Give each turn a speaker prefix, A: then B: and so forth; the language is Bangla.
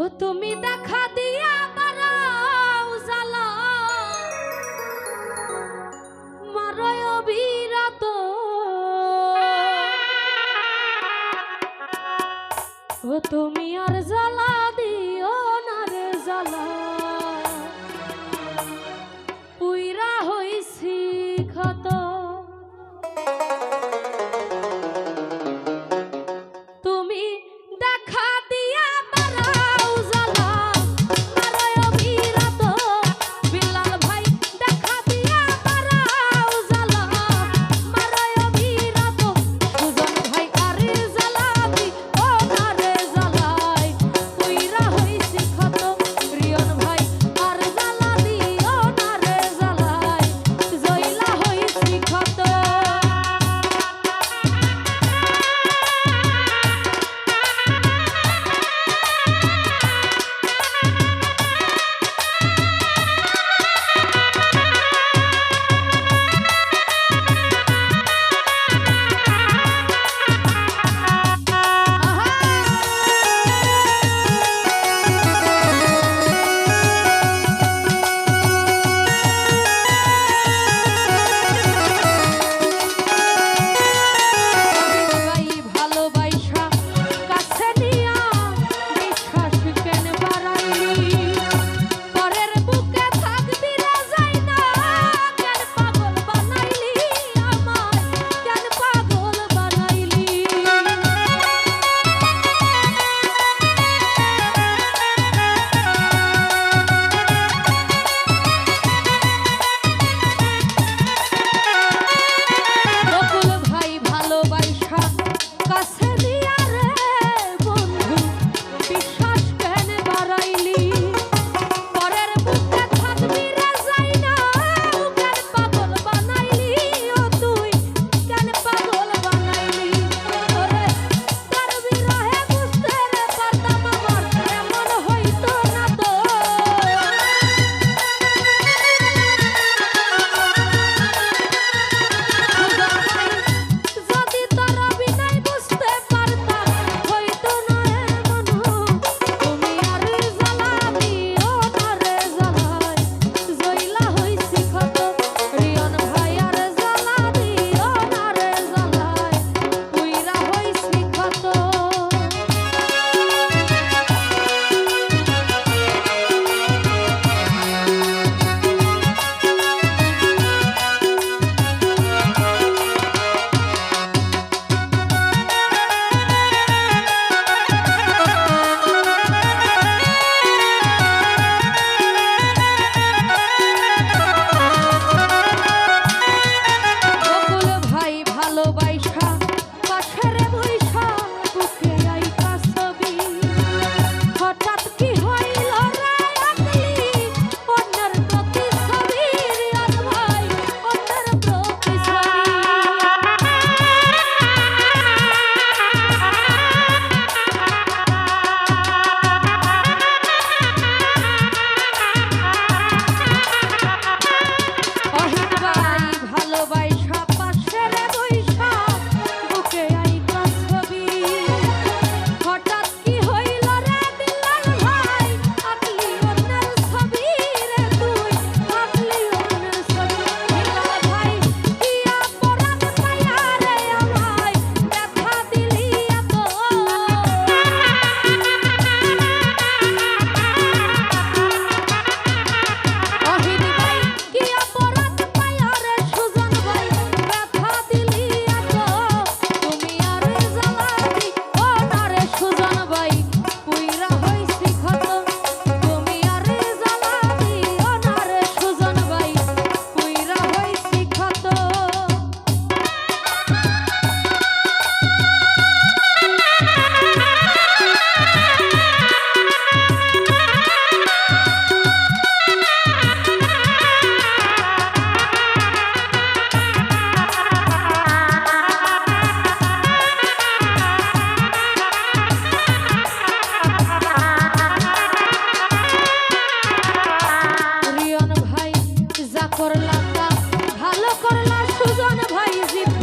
A: ও তুমি দেখা দিয়া বারাও জালা মারয় অবিরত। ও তুমি আর জ্বালা দিও না রে জ্বালা। পুইরা হইছি খা ভালো করলা সুজন ভাই জিত